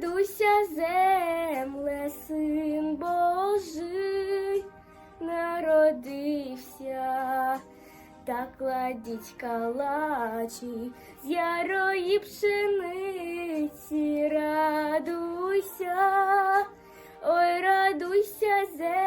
Радуйся, земле, син Божий, народився, та кладіть калачі з ярої пшениці, радуйся, ой, радуйся, земле,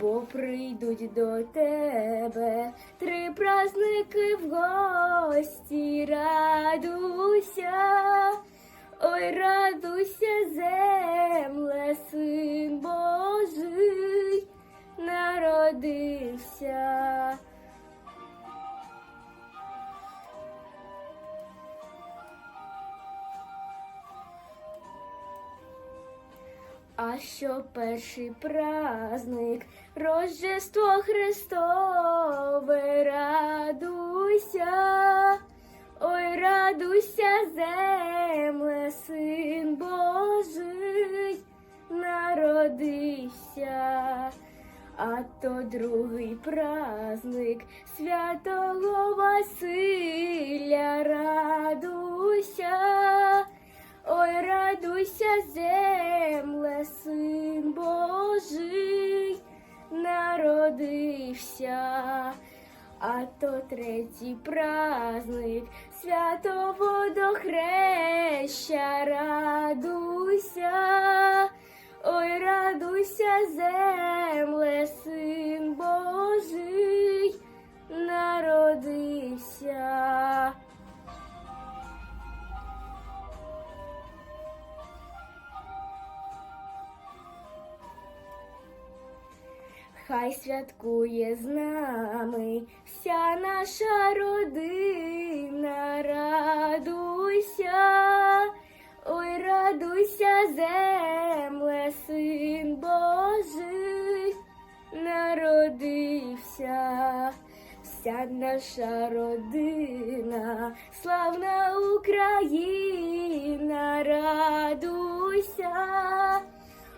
бо прийдуть до тебе три праздники в гості, радуйся, ой, радуйся, земле, А що перший праздник, Рождество Христове, радуйся, ой, радуйся, земле, син Божий, народився, а то другий праздник святого Василя, радуйся. Ой, радуйся, земле, а то третій праздник святого дохреща, радуйся, ой, радуйся, земле, син Божий, Хай святкує з нами вся наша родина, радуйся, ой, радуйся, земле, син Божий, народився, вся наша родина, славна Україна, радуйся.